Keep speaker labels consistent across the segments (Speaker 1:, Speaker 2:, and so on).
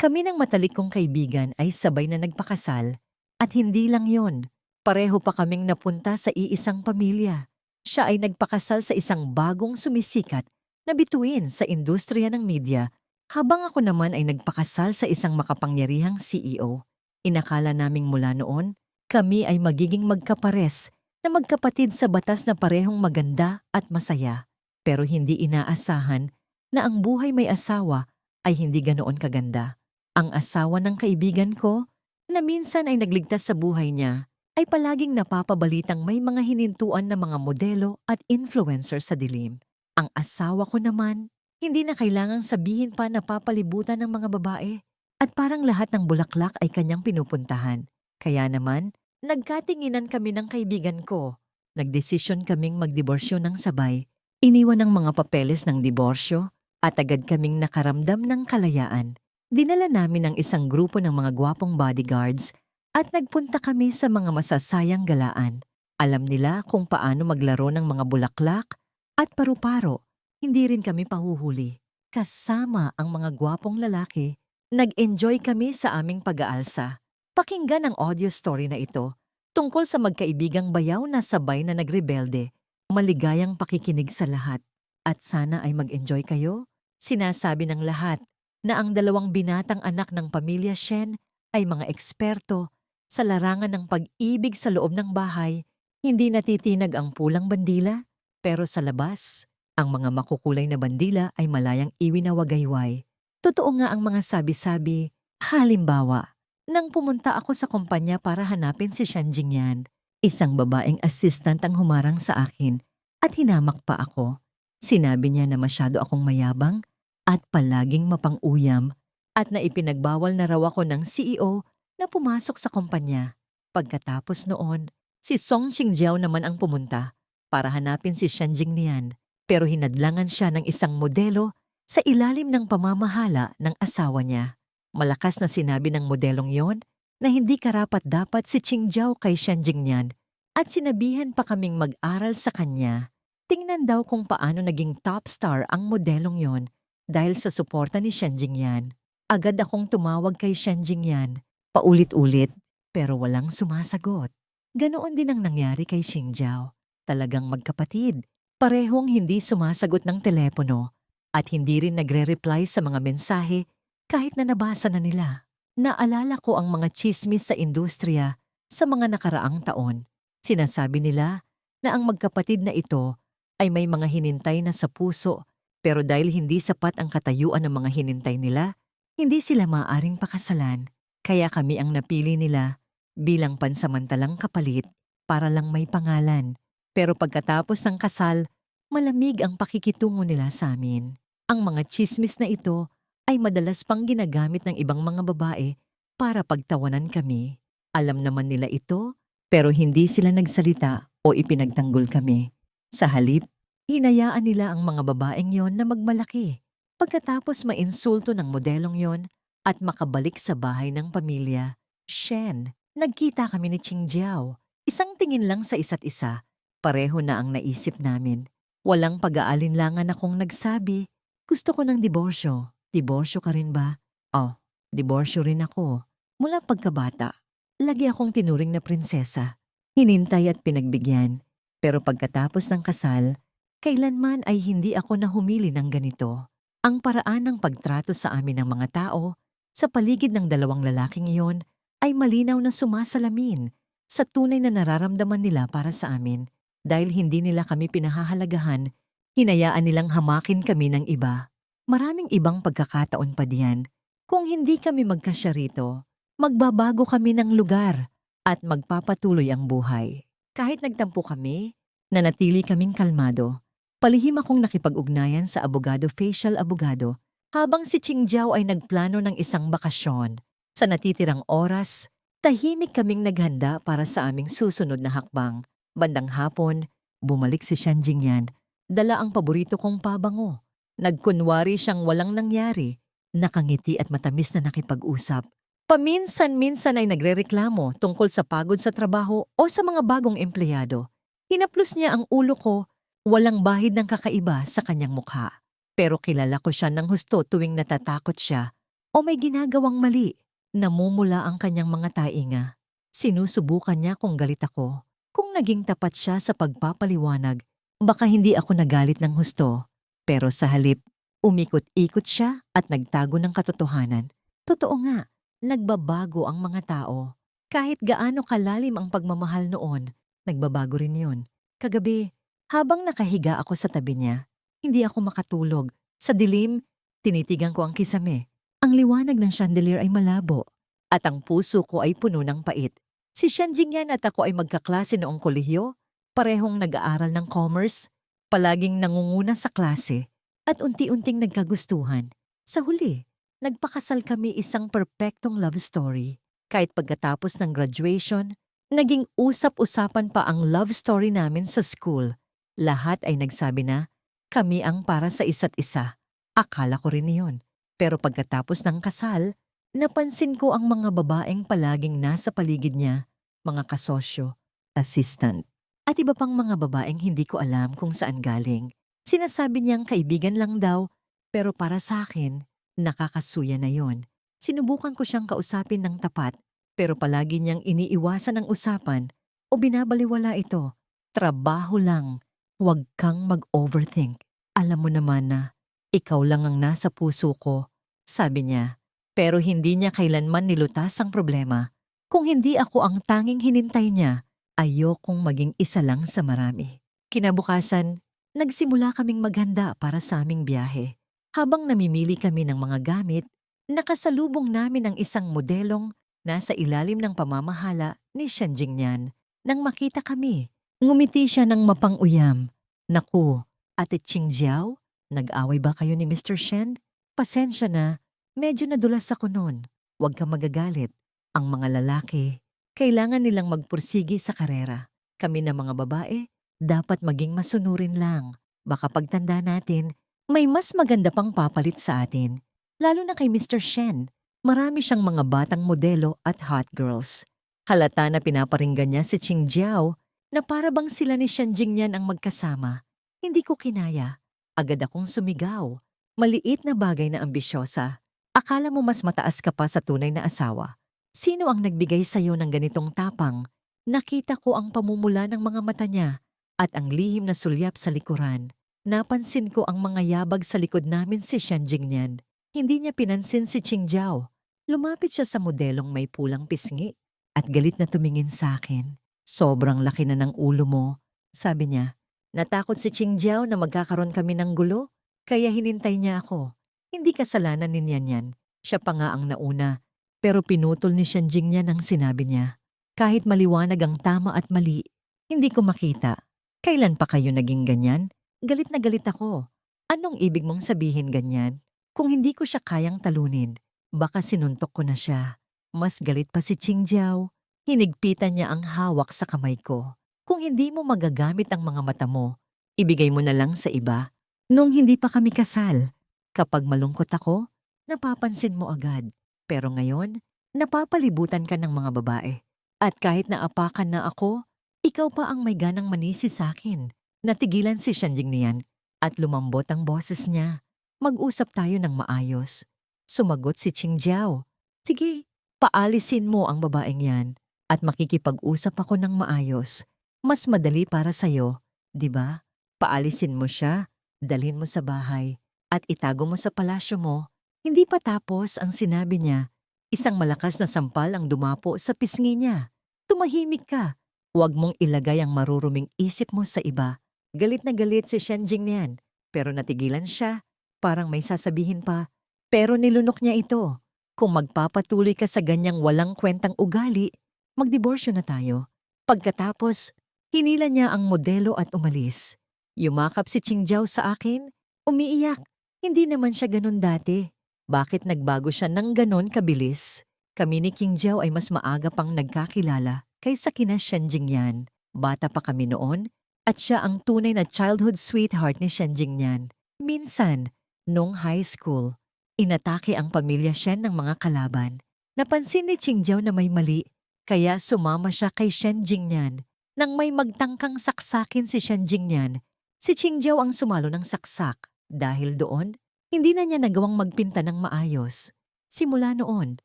Speaker 1: Kami ng matalik kong kaibigan ay sabay na nagpakasal at hindi lang yon. Pareho pa kaming napunta sa iisang pamilya. Siya ay nagpakasal sa isang bagong sumisikat na bituin sa industriya ng media habang ako naman ay nagpakasal sa isang makapangyarihang CEO. Inakala naming mula noon, kami ay magiging magkapares na magkapatid sa batas na parehong maganda at masaya. Pero hindi inaasahan na ang buhay may asawa ay hindi ganoon kaganda. Ang asawa ng kaibigan ko, na minsan ay nagligtas sa buhay niya, ay palaging napapabalitang may mga hinintuan na mga modelo at influencer sa dilim. Ang asawa ko naman, hindi na kailangang sabihin pa na papalibutan ng mga babae at parang lahat ng bulaklak ay kanyang pinupuntahan. Kaya naman, nagkatinginan kami ng kaibigan ko. Nagdesisyon kaming magdiborsyo ng sabay. Iniwan ang mga papeles ng diborsyo at agad kaming nakaramdam ng kalayaan. Dinala namin ang isang grupo ng mga gwapong bodyguards at nagpunta kami sa mga masasayang galaan. Alam nila kung paano maglaro ng mga bulaklak at paru-paro. Hindi rin kami pahuhuli. Kasama ang mga gwapong lalaki, nag-enjoy kami sa aming pag-aalsa. Pakinggan ang audio story na ito tungkol sa magkaibigang bayaw na sabay na nagrebelde. Maligayang pakikinig sa lahat. At sana ay mag-enjoy kayo. Sinasabi ng lahat na ang dalawang binatang anak ng pamilya Shen ay mga eksperto sa larangan ng pag-ibig sa loob ng bahay. Hindi natitinag ang pulang bandila, pero sa labas, ang mga makukulay na bandila ay malayang iwinawagayway. Totoo nga ang mga sabi-sabi. Halimbawa, nang pumunta ako sa kumpanya para hanapin si Shan Jingyan, isang babaeng assistant ang humarang sa akin at hinamak pa ako. Sinabi niya na masyado akong mayabang at palaging mapang-uyam at na ipinagbawal na raw ako ng CEO na pumasok sa kumpanya. Pagkatapos noon, si Song Xingjiao naman ang pumunta para hanapin si Shan Jingnian pero hinadlangan siya ng isang modelo sa ilalim ng pamamahala ng asawa niya. Malakas na sinabi ng modelong yon na hindi karapat dapat si Qingjiao kay Shan Jingnian at sinabihan pa kaming mag-aral sa kanya. Tingnan daw kung paano naging top star ang modelong yon dahil sa suporta ni Shan Jingyan. Agad akong tumawag kay Shan Jingyan, paulit-ulit, pero walang sumasagot. Ganoon din ang nangyari kay Xingjiao. Talagang magkapatid. Parehong hindi sumasagot ng telepono at hindi rin nagre-reply sa mga mensahe kahit na nabasa na nila. Naalala ko ang mga chismis sa industriya sa mga nakaraang taon. Sinasabi nila na ang magkapatid na ito ay may mga hinintay na sa puso pero dahil hindi sapat ang katayuan ng mga hinintay nila, hindi sila maaring pakasalan. Kaya kami ang napili nila bilang pansamantalang kapalit para lang may pangalan. Pero pagkatapos ng kasal, malamig ang pakikitungo nila sa amin. Ang mga chismis na ito ay madalas pang ginagamit ng ibang mga babae para pagtawanan kami. Alam naman nila ito, pero hindi sila nagsalita o ipinagtanggol kami. Sa halip, hinayaan nila ang mga babaeng yon na magmalaki. Pagkatapos mainsulto ng modelong yon at makabalik sa bahay ng pamilya, Shen, nagkita kami ni Qingjiao. Isang tingin lang sa isa't isa. Pareho na ang naisip namin. Walang pag-aalinlangan akong nagsabi, gusto ko ng diborsyo. Diborsyo ka rin ba? Oh, diborsyo rin ako. Mula pagkabata, lagi akong tinuring na prinsesa. Hinintay at pinagbigyan. Pero pagkatapos ng kasal, kailanman ay hindi ako nahumili ng ganito. Ang paraan ng pagtrato sa amin ng mga tao sa paligid ng dalawang lalaking iyon ay malinaw na sumasalamin sa tunay na nararamdaman nila para sa amin. Dahil hindi nila kami pinahahalagahan, hinayaan nilang hamakin kami ng iba. Maraming ibang pagkakataon pa diyan. Kung hindi kami magkasya rito, magbabago kami ng lugar at magpapatuloy ang buhay. Kahit nagtampo kami, nanatili kaming kalmado. Palihim akong nakipag-ugnayan sa abogado facial abogado habang si Qingjiao ay nagplano ng isang bakasyon. Sa natitirang oras, tahimik kaming naghanda para sa aming susunod na hakbang. Bandang hapon, bumalik si Shan Jingyan. Dala ang paborito kong pabango. Nagkunwari siyang walang nangyari. Nakangiti at matamis na nakipag-usap. Paminsan-minsan ay nagrereklamo tungkol sa pagod sa trabaho o sa mga bagong empleyado. Hinaplos niya ang ulo ko, walang bahid ng kakaiba sa kanyang mukha. Pero kilala ko siya ng husto tuwing natatakot siya o may ginagawang mali. Namumula ang kanyang mga tainga. Sinusubukan niya kung galit ako. Kung naging tapat siya sa pagpapaliwanag, baka hindi ako nagalit ng husto. Pero sa halip, umikot-ikot siya at nagtago ng katotohanan. Totoo nga, nagbabago ang mga tao. Kahit gaano kalalim ang pagmamahal noon, nagbabago rin yun. Kagabi, habang nakahiga ako sa tabi niya, hindi ako makatulog. Sa dilim, tinitigan ko ang kisame. Ang liwanag ng chandelier ay malabo at ang puso ko ay puno ng pait. Si Shanjing yan at ako ay magkaklase noong kolehiyo, parehong nag-aaral ng commerce, palaging nangunguna sa klase, at unti-unting nagkagustuhan. Sa huli, nagpakasal kami isang perpektong love story. Kahit pagkatapos ng graduation, naging usap-usapan pa ang love story namin sa school. Lahat ay nagsabi na, kami ang para sa isa't isa. Akala ko rin iyon. Pero pagkatapos ng kasal, napansin ko ang mga babaeng palaging nasa paligid niya, mga kasosyo, assistant, at iba pang mga babaeng hindi ko alam kung saan galing. Sinasabi niyang kaibigan lang daw, pero para sa akin, nakakasuya na yon. Sinubukan ko siyang kausapin ng tapat, pero palagi niyang iniiwasan ang usapan o binabaliwala ito. Trabaho lang, huwag kang mag-overthink. Alam mo naman na, ikaw lang ang nasa puso ko, sabi niya. Pero hindi niya kailanman nilutas ang problema. Kung hindi ako ang tanging hinintay niya, ayokong maging isa lang sa marami. Kinabukasan, nagsimula kaming maghanda para sa aming biyahe. Habang namimili kami ng mga gamit, nakasalubong namin ang isang modelong nasa ilalim ng pamamahala ni Shen Jingyan. Nang makita kami, ngumiti siya ng mapang-uyam. Naku, Ate Ching Jiao, nag-away ba kayo ni Mr. Shen? Pasensya na, medyo nadulas ako noon. Huwag ka magagalit. Ang mga lalaki, kailangan nilang magpursigi sa karera. Kami na mga babae, dapat maging masunurin lang. Baka pagtanda natin, may mas maganda pang papalit sa atin. Lalo na kay Mr. Shen. Marami siyang mga batang modelo at hot girls. Halata na pinaparinggan niya si Ching Jiao na para bang sila ni Shen Jingyan ang magkasama. Hindi ko kinaya. Agad akong sumigaw. Maliit na bagay na ambisyosa. Akala mo mas mataas ka pa sa tunay na asawa. Sino ang nagbigay sa'yo ng ganitong tapang? Nakita ko ang pamumula ng mga mata niya at ang lihim na sulyap sa likuran. Napansin ko ang mga yabag sa likod namin si Shen Jingyan. Hindi niya pinansin si Ching Jiao. Lumapit siya sa modelong may pulang pisngi at galit na tumingin sa akin. Sobrang laki na ng ulo mo, sabi niya. Natakot si Ching Jiao na magkakaroon kami ng gulo, kaya hinintay niya ako. Hindi kasalanan ni Nian Yan. Siya pa nga ang nauna. Pero pinutol ni Shen Jingyan ang sinabi niya. Kahit maliwanag ang tama at mali, hindi ko makita. Kailan pa kayo naging ganyan? Galit na galit ako. Anong ibig mong sabihin ganyan? Kung hindi ko siya kayang talunin, baka sinuntok ko na siya. Mas galit pa si Ching Jiao. Hinigpitan niya ang hawak sa kamay ko. Kung hindi mo magagamit ang mga mata mo, ibigay mo na lang sa iba. Nung hindi pa kami kasal, kapag malungkot ako, napapansin mo agad. Pero ngayon, napapalibutan ka ng mga babae. At kahit naapakan na ako, ikaw pa ang may ganang manisi sa akin. Natigilan si Shanjing niyan at lumambot ang boses niya. Mag-usap tayo ng maayos. Sumagot si Ching Jiao. Sige, paalisin mo ang babaeng yan at makikipag-usap ako ng maayos. Mas madali para sa'yo, di ba? Paalisin mo siya, dalhin mo sa bahay, at itago mo sa palasyo mo. Hindi pa tapos ang sinabi niya. Isang malakas na sampal ang dumapo sa pisngi niya. Tumahimik ka. Huwag mong ilagay ang maruruming isip mo sa iba. Galit na galit si Shenjing niyan, pero natigilan siya. Parang may sasabihin pa. Pero nilunok niya ito. Kung magpapatuloy ka sa ganyang walang kwentang ugali, magdiborsyo na tayo. Pagkatapos, hinila niya ang modelo at umalis. Yumakap si Qingjiao sa akin, umiiyak. Hindi naman siya ganun dati. Bakit nagbago siya ng ganon kabilis? Kami ni Qingjiao ay mas maaga pang nagkakilala kaysa kina Shenjing Yan. Bata pa kami noon at siya ang tunay na childhood sweetheart ni Shenjing Yan. Minsan, nung high school, inatake ang pamilya Shen ng mga kalaban. Napansin ni Qingjiao na may mali, kaya sumama siya kay Shenjing Yan. Nang may magtangkang saksakin si Shenjing Yan, si Qingjiao ang sumalo ng saksak. Dahil doon, hindi na niya nagawang magpinta ng maayos. Simula noon,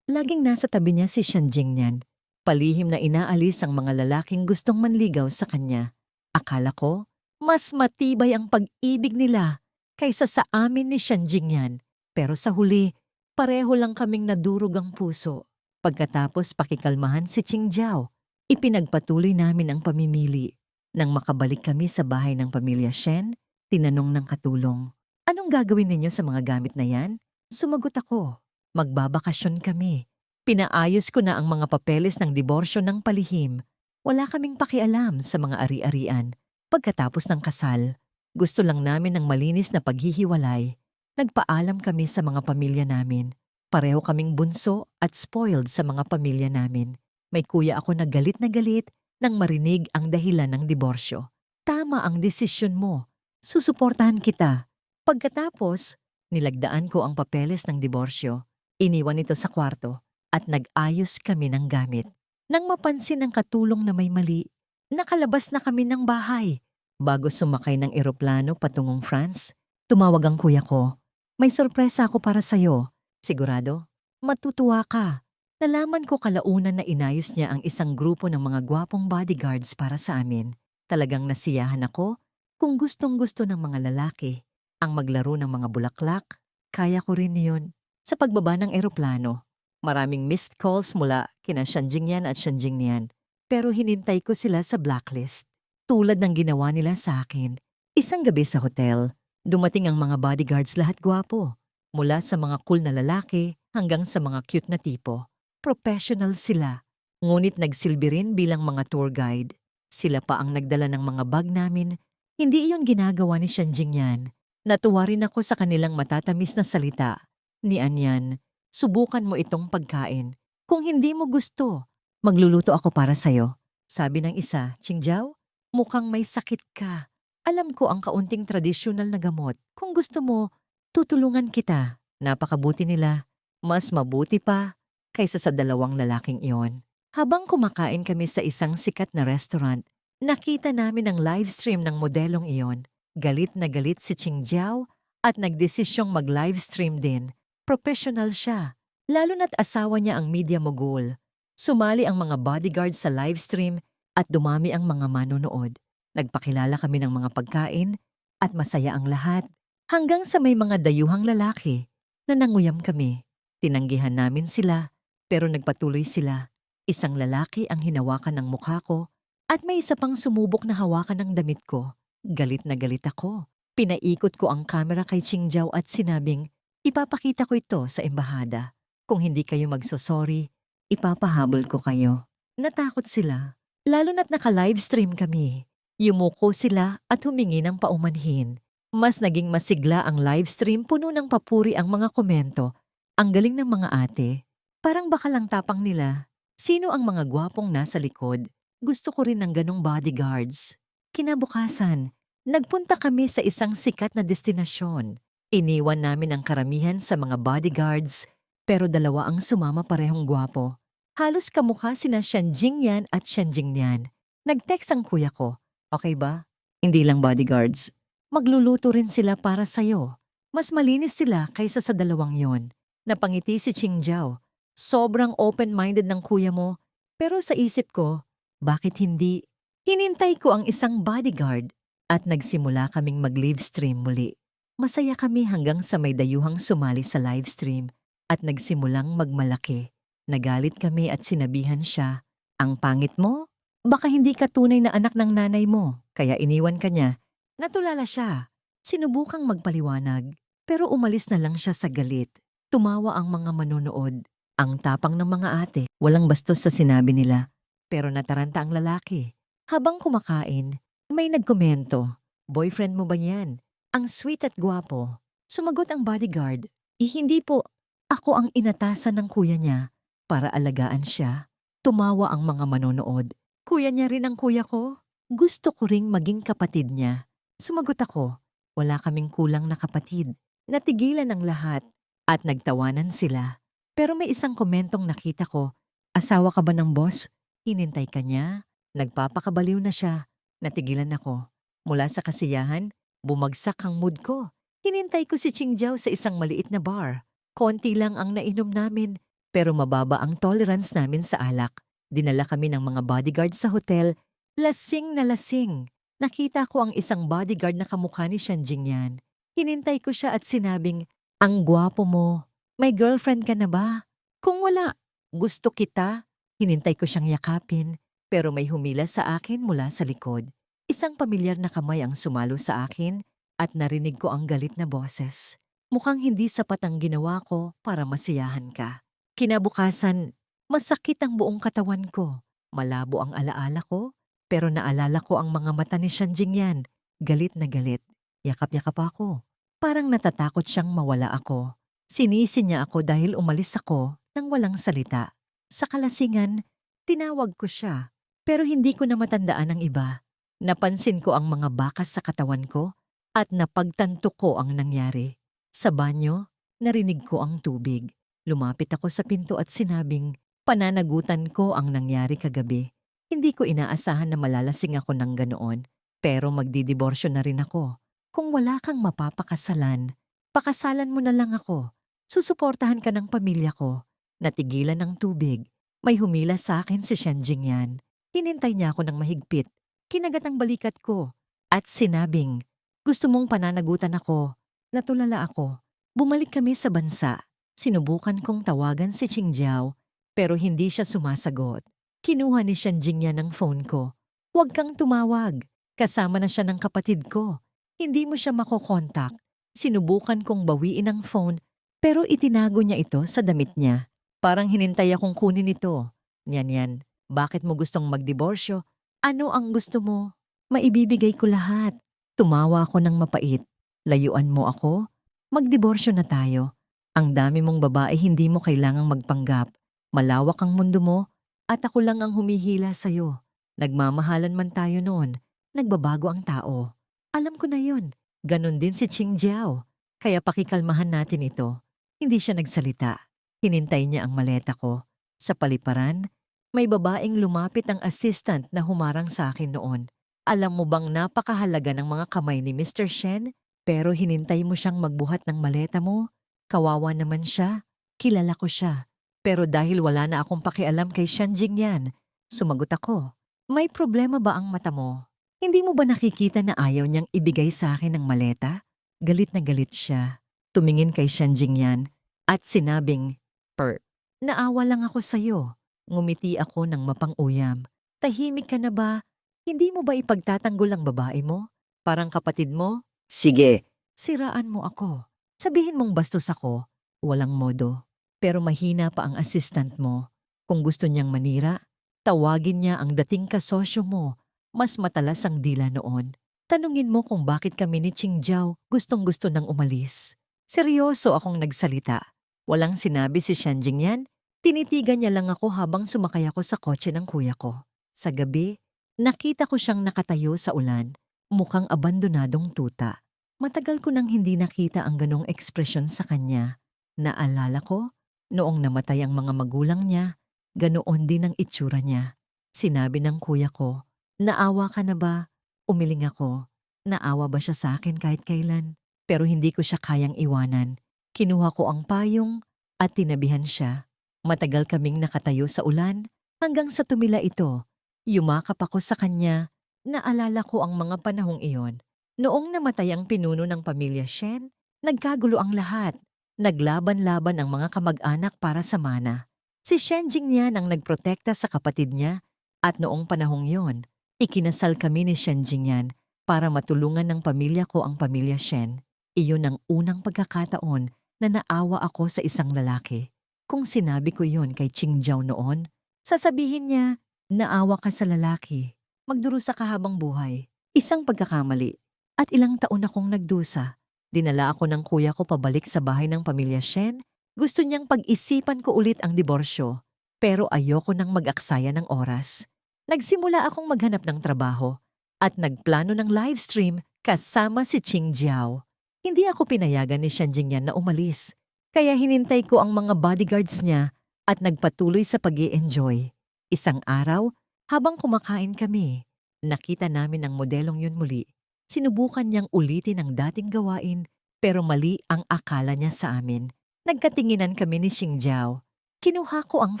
Speaker 1: laging nasa tabi niya si Shanjing niyan. Palihim na inaalis ang mga lalaking gustong manligaw sa kanya. Akala ko, mas matibay ang pag-ibig nila kaysa sa amin ni Shanjing yan. Pero sa huli, pareho lang kaming nadurog ang puso. Pagkatapos pakikalmahan si Ching Jiao, ipinagpatuloy namin ang pamimili. Nang makabalik kami sa bahay ng pamilya Shen, tinanong ng katulong, Anong gagawin ninyo sa mga gamit na yan? Sumagot ako, magbabakasyon kami. Pinaayos ko na ang mga papeles ng diborsyo ng palihim. Wala kaming pakialam sa mga ari-arian. Pagkatapos ng kasal, gusto lang namin ng malinis na paghihiwalay. Nagpaalam kami sa mga pamilya namin. Pareho kaming bunso at spoiled sa mga pamilya namin. May kuya ako na galit na galit nang marinig ang dahilan ng diborsyo. Tama ang desisyon mo. Susuportahan kita. Pagkatapos, nilagdaan ko ang papeles ng diborsyo. Iniwan ito sa kwarto at nag-ayos kami ng gamit. Nang mapansin ng katulong na may mali, nakalabas na kami ng bahay. Bago sumakay ng eroplano patungong France, tumawag ang kuya ko. May sorpresa ako para sa'yo. Sigurado? Matutuwa ka. Nalaman ko kalaunan na inayos niya ang isang grupo ng mga gwapong bodyguards para sa amin. Talagang nasiyahan ako kung gustong gusto ng mga lalaki ang maglaro ng mga bulaklak. Kaya ko rin yun. Sa pagbaba ng eroplano, maraming missed calls mula kina Shanjingyan at Shanjingnian. Pero hinintay ko sila sa blacklist. Tulad ng ginawa nila sa akin. Isang gabi sa hotel, dumating ang mga bodyguards lahat gwapo. Mula sa mga cool na lalaki hanggang sa mga cute na tipo. Professional sila. Ngunit nagsilbi rin bilang mga tour guide. Sila pa ang nagdala ng mga bag namin. Hindi iyon ginagawa ni Shanjingyan. Natuwa rin ako sa kanilang matatamis na salita. Ni Anyan, subukan mo itong pagkain. Kung hindi mo gusto, magluluto ako para sa'yo. Sabi ng isa, Qingjiao, mukhang may sakit ka. Alam ko ang kaunting tradisyonal na gamot. Kung gusto mo, tutulungan kita. Napakabuti nila. Mas mabuti pa kaysa sa dalawang lalaking iyon. Habang kumakain kami sa isang sikat na restaurant, nakita namin ang livestream ng modelong iyon. Galit na galit si Qingjiao at nagdesisyong mag-livestream din. Professional siya, lalo na't asawa niya ang media mogul. Sumali ang mga bodyguard sa livestream at dumami ang mga manonood. Nagpakilala kami ng mga pagkain at masaya ang lahat hanggang sa may mga dayuhang lalaki na nanguyam kami. Tinanggihan namin sila pero nagpatuloy sila. Isang lalaki ang hinawakan ng mukha ko at may isa pang sumubok na hawakan ng damit ko. Galit na galit ako. Pinaikot ko ang kamera kay Qingjiao at sinabing, ipapakita ko ito sa embahada. Kung hindi kayo magsosorry, ipapahabol ko kayo. Natakot sila, lalo na't naka-livestream kami. Yumuko sila at humingi ng paumanhin. Mas naging masigla ang livestream puno ng papuri ang mga komento. Ang galing ng mga ate. Parang baka lang tapang nila. Sino ang mga gwapong nasa likod? Gusto ko rin ng ganong bodyguards. Kinabukasan, nagpunta kami sa isang sikat na destinasyon. Iniwan namin ang karamihan sa mga bodyguards, pero dalawa ang sumama parehong gwapo. Halos kamukha sina Shanjingyan at Shanjingnian. Nag-text ang kuya ko, okay ba? Hindi lang bodyguards. Magluluto rin sila para sa'yo. Mas malinis sila kaysa sa dalawang yon. Napangiti si Qingjiao. Sobrang open-minded ng kuya mo. Pero sa isip ko, bakit hindi? Hinintay ko ang isang bodyguard at nagsimula kaming mag-livestream muli. Masaya kami hanggang sa may dayuhang sumali sa livestream at nagsimulang magmalaki. Nagalit kami at sinabihan siya, Ang pangit mo? Baka hindi ka tunay na anak ng nanay mo, kaya iniwan ka niya. Natulala siya. Sinubukang magpaliwanag, pero umalis na lang siya sa galit. Tumawa ang mga manonood. Ang tapang ng mga ate, walang bastos sa sinabi nila. Pero nataranta ang lalaki. Habang kumakain, may nagkomento. Boyfriend mo ba yan? Ang sweet at gwapo. Sumagot ang bodyguard. Eh, hindi po. Ako ang inatasan ng kuya niya para alagaan siya. Tumawa ang mga manonood. Kuya niya rin ang kuya ko. Gusto ko ring maging kapatid niya. Sumagot ako. Wala kaming kulang na kapatid. Natigilan ang lahat at nagtawanan sila. Pero may isang komentong nakita ko, asawa ka ba ng boss? Hinintay ka niya? Nagpapakabaliw na siya. Natigilan ako. Mula sa kasiyahan, bumagsak ang mood ko. Hinintay ko si Qingjiao sa isang maliit na bar. Konti lang ang nainom namin, pero mababa ang tolerance namin sa alak. Dinala kami ng mga bodyguard sa hotel, lasing na lasing. Nakita ko ang isang bodyguard na kamukha ni Shanjing yan. Hinintay ko siya at sinabing, Ang gwapo mo. May girlfriend ka na ba? Kung wala, gusto kita. Hinintay ko siyang yakapin, pero may humila sa akin mula sa likod. Isang pamilyar na kamay ang sumalo sa akin at narinig ko ang galit na boses. Mukhang hindi sapat ang ginawa ko para masiyahan ka. Kinabukasan, masakit ang buong katawan ko. Malabo ang alaala ko, pero naalala ko ang mga mata ni Shanjing yan. Galit na galit. Yakap-yakap ako. Parang natatakot siyang mawala ako. Sinisi niya ako dahil umalis ako nang walang salita. Sa kalasingan, tinawag ko siya. Pero hindi ko na matandaan ang iba. Napansin ko ang mga bakas sa katawan ko at napagtanto ko ang nangyari. Sa banyo, narinig ko ang tubig. Lumapit ako sa pinto at sinabing, pananagutan ko ang nangyari kagabi. Hindi ko inaasahan na malalasing ako ng ganoon, pero magdidiborsyo na rin ako. Kung wala kang mapapakasalan, pakasalan mo na lang ako. Susuportahan ka ng pamilya ko. Natigilan ng tubig. May humila sa akin si Shenjing yan. Hinintay niya ako ng mahigpit. Kinagat ang balikat ko. At sinabing, gusto mong pananagutan ako. Natulala ako. Bumalik kami sa bansa. Sinubukan kong tawagan si Qingjiao, pero hindi siya sumasagot. Kinuha ni Shanjing niya ng phone ko. Huwag kang tumawag. Kasama na siya ng kapatid ko. Hindi mo siya makokontak. Sinubukan kong bawiin ang phone, pero itinago niya ito sa damit niya. Parang hinintay akong kunin ito. Yan yan, bakit mo gustong magdiborsyo? Ano ang gusto mo? Maibibigay ko lahat. Tumawa ako ng mapait. Layuan mo ako? Magdiborsyo na tayo. Ang dami mong babae hindi mo kailangang magpanggap. Malawak ang mundo mo at ako lang ang humihila sa'yo. Nagmamahalan man tayo noon, nagbabago ang tao. Alam ko na yun. Ganon din si Ching Jiao. Kaya pakikalmahan natin ito. Hindi siya nagsalita. Hinintay niya ang maleta ko. Sa paliparan, may babaeng lumapit ang assistant na humarang sa akin noon. Alam mo bang napakahalaga ng mga kamay ni Mr. Shen? Pero hinintay mo siyang magbuhat ng maleta mo? Kawawa naman siya. Kilala ko siya. Pero dahil wala na akong pakialam kay Shanjing yan, sumagot ako. May problema ba ang mata mo? Hindi mo ba nakikita na ayaw niyang ibigay sa akin ng maleta? Galit na galit siya. Tumingin kay Shanjing yan at sinabing, Per, naawa lang ako sa'yo. Ngumiti ako ng mapang-uyam. Tahimik ka na ba? Hindi mo ba ipagtatanggol ang babae mo? Parang kapatid mo? Sige. Siraan mo ako. Sabihin mong bastos ako, walang modo. Pero mahina pa ang assistant mo. Kung gusto niyang manira, tawagin niya ang dating kasosyo mo. Mas matalas ang dila noon. Tanungin mo kung bakit kami ni Qingjiao gustong gusto nang umalis. Seryoso akong nagsalita. Walang sinabi si Shanjing yan. Tinitigan niya lang ako habang sumakay ako sa kotse ng kuya ko. Sa gabi, nakita ko siyang nakatayo sa ulan, mukhang abandonadong tuta. Matagal ko nang hindi nakita ang ganong ekspresyon sa kanya. Naalala ko, noong namatay ang mga magulang niya, ganoon din ang itsura niya. Sinabi ng kuya ko, naawa ka na ba? Umiling ako. Naawa ba siya sa akin kahit kailan? Pero hindi ko siya kayang iwanan. Kinuha ko ang payong at tinabihan siya. Matagal kaming nakatayo sa ulan hanggang sa tumila ito. Yumakap ako sa kanya. Naalala ko ang mga panahong iyon. Noong namatay ang pinuno ng pamilya Shen, nagkagulo ang lahat. Naglaban-laban ang mga kamag-anak para sa mana. Si Shen Jingyan ang nagprotekta sa kapatid niya at noong panahong yon, ikinasal kami ni Shen Jingyan para matulungan ng pamilya ko ang pamilya Shen. Iyon ang unang pagkakataon na naawa ako sa isang lalaki. Kung sinabi ko yon kay Qingjiao noon, sasabihin niya, naawa ka sa lalaki. Magdurusa ka habang buhay. Isang pagkakamali. At ilang taon akong nagdusa. Dinala ako ng kuya ko pabalik sa bahay ng pamilya Shen. Gusto niyang pag-isipan ko ulit ang diborsyo. Pero ayoko nang mag-aksaya ng oras. Nagsimula akong maghanap ng trabaho at nagplano ng livestream kasama si Ching Jiao. Hindi ako pinayagan ni Shanjing yan na umalis. Kaya hinintay ko ang mga bodyguards niya at nagpatuloy sa pag enjoy Isang araw, habang kumakain kami, nakita namin ang modelong yun muli. Sinubukan niyang ulitin ang dating gawain pero mali ang akala niya sa amin. Nagkatinginan kami ni Xingjiao. Kinuha ko ang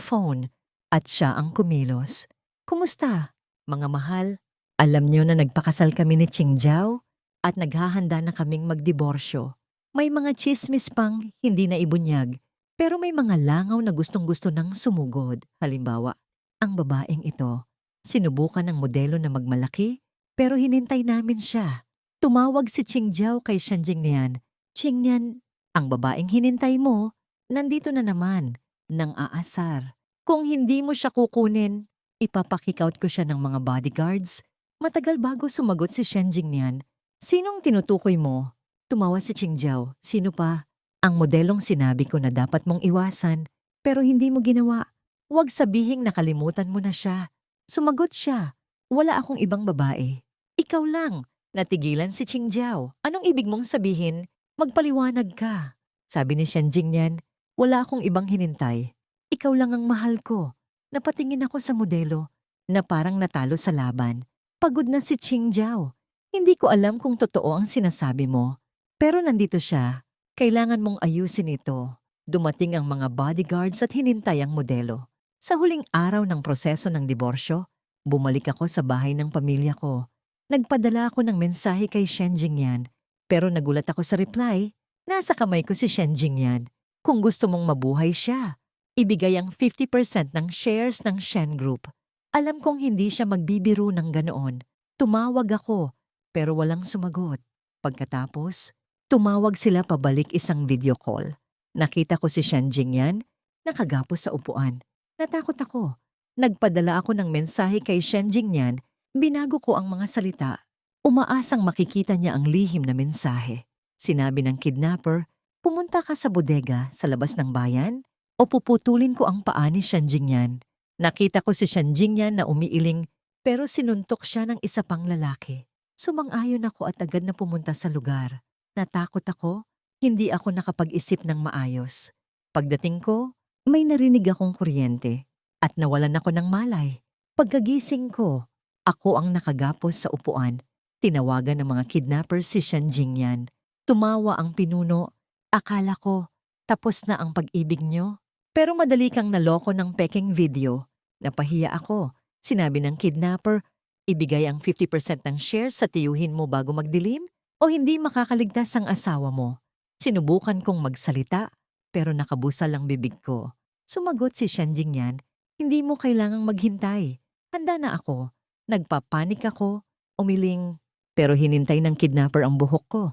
Speaker 1: phone at siya ang kumilos. Kumusta, mga mahal? Alam niyo na nagpakasal kami ni Xingjiao at naghahanda na kaming magdiborsyo. May mga chismis pang hindi na ibunyag, pero may mga langaw na gustong-gusto ng sumugod. Halimbawa, ang babaeng ito, sinubukan ng modelo na magmalaki, pero hinintay namin siya. Tumawag si Qingjiao kay Shan Jingnian. Qingnian, ang babaeng hinintay mo, nandito na naman, nang aasar. Kung hindi mo siya kukunin, ipapakikout ko siya ng mga bodyguards. Matagal bago sumagot si Shen Jingnian. Sinong tinutukoy mo? Tumawa si Qingjiao. Sino pa? Ang modelong sinabi ko na dapat mong iwasan, pero hindi mo ginawa. Huwag sabihing nakalimutan mo na siya. Sumagot siya. Wala akong ibang babae. Ikaw lang. Natigilan si Qingjiao. Anong ibig mong sabihin? Magpaliwanag ka. Sabi ni Shen Jingnian, wala akong ibang hinintay. Ikaw lang ang mahal ko. Napatingin ako sa modelo na parang natalo sa laban. Pagod na si Qingjiao. Hindi ko alam kung totoo ang sinasabi mo. Pero nandito siya. Kailangan mong ayusin ito. Dumating ang mga bodyguards at hinintay ang modelo. Sa huling araw ng proseso ng diborsyo, bumalik ako sa bahay ng pamilya ko. Nagpadala ako ng mensahe kay Shen Jingyan, pero nagulat ako sa reply. Nasa kamay ko si Shen Jingyan. Kung gusto mong mabuhay siya, ibigay ang 50% ng shares ng Shen Group. Alam kong hindi siya magbibiro ng ganoon. Tumawag ako, pero walang sumagot. Pagkatapos, tumawag sila pabalik isang video call. Nakita ko si Shen Jingyan, nakagapos sa upuan. Natakot ako. Nagpadala ako ng mensahe kay Shen Jingyan, binago ko ang mga salita. Umaasang makikita niya ang lihim na mensahe. Sinabi ng kidnapper, pumunta ka sa bodega sa labas ng bayan o puputulin ko ang paa ni Shen Jingyan. Nakita ko si Shen Jingyan na umiiling pero sinuntok siya ng isa pang lalaki. Sumang-ayon ako at agad na pumunta sa lugar. Natakot ako, hindi ako nakapag-isip ng maayos. Pagdating ko, may narinig akong kuryente at nawalan ako ng malay. Pagkagising ko, ako ang nakagapos sa upuan. Tinawagan ng mga kidnappers si Shen Jingyan. Tumawa ang pinuno. Akala ko, tapos na ang pag-ibig nyo. Pero madali kang naloko ng peking video. Napahiya ako. Sinabi ng kidnapper, ibigay ang 50% ng shares sa tiyuhin mo bago magdilim o hindi makakaligtas ang asawa mo. Sinubukan kong magsalita, pero nakabusal ang bibig ko. Sumagot si Shen Jingyan, hindi mo kailangang maghintay. Handa na ako. Nagpapanik ako, umiling, pero hinintay ng kidnapper ang buhok ko.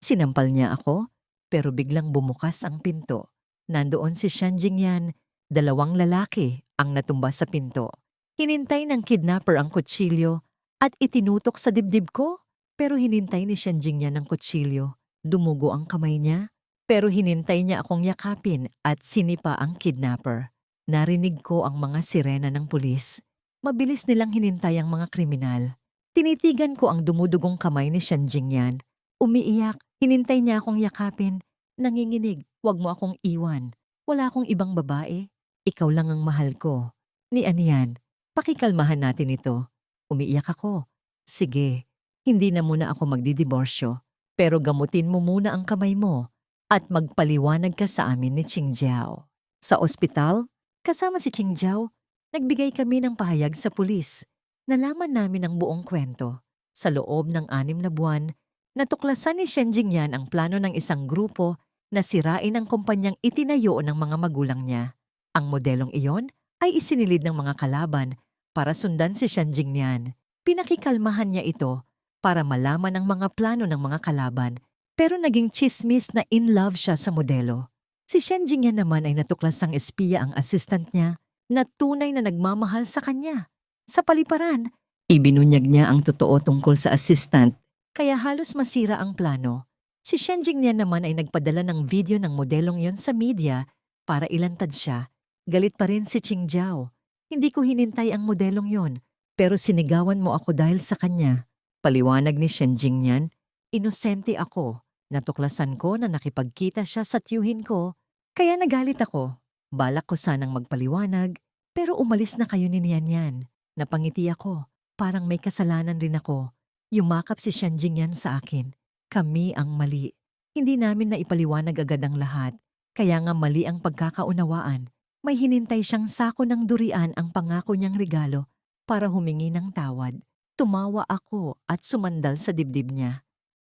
Speaker 1: Sinampal niya ako, pero biglang bumukas ang pinto. Nandoon si Shen Jingyan, dalawang lalaki ang natumba sa pinto. Hinintay ng kidnapper ang kutsilyo at itinutok sa dibdib ko. Pero hinintay ni Shen Jingyan ang kutsilyo. Dumugo ang kamay niya, pero hinintay niya akong yakapin at sinipa ang kidnapper. Narinig ko ang mga sirena ng pulis. Mabilis nilang hinintay ang mga kriminal. Tinitigan ko ang dumudugong kamay ni Shen Jingyan. Umiiyak, hinintay niya akong yakapin. Nanginginig, wag mo akong iwan. Wala akong ibang babae. Ikaw lang ang mahal ko. Ni Anian, pakikalmahan natin ito. Umiiyak ako. Sige, hindi na muna ako magdidiborsyo. Pero gamutin mo muna ang kamay mo at magpaliwanag ka sa amin ni Qingjiao. Sa ospital, kasama si Qingjiao, nagbigay kami ng pahayag sa pulis. Nalaman namin ang buong kwento. Sa loob ng anim na buwan, natuklasan ni Shen Jingyan ang plano ng isang grupo na sirain ang kumpanyang itinayo ng mga magulang niya. Ang modelong iyon ay isinilid ng mga kalaban para sundan si Shen Jingyan. Pinakikalmahan niya ito para malaman ang mga plano ng mga kalaban pero naging chismis na in love siya sa modelo. Si Shen Jingyan naman ay natuklasang espiya ang assistant niya na tunay na nagmamahal sa kanya. Sa paliparan, ibinunyag niya ang totoo tungkol sa assistant kaya halos masira ang plano. Si Shen Jingyan naman ay nagpadala ng video ng modelong yon sa media para ilantad siya. Galit pa rin si Qingjiao. Hindi ko hinintay ang modelong yon, pero sinigawan mo ako dahil sa kanya. Paliwanag ni Shen Jingyan, inosente ako. Natuklasan ko na nakipagkita siya sa tiyuhin ko, kaya nagalit ako. Balak ko sanang magpaliwanag, pero umalis na kayo ni Nian Yan. Napangiti ako, parang may kasalanan rin ako. Yumakap si Shen Jingyan sa akin. Kami ang mali. Hindi namin na ipaliwanag agad ang lahat. Kaya nga mali ang pagkakaunawaan. May hinintay siyang sako ng durian ang pangako niyang regalo para humingi ng tawad. Tumawa ako at sumandal sa dibdib niya.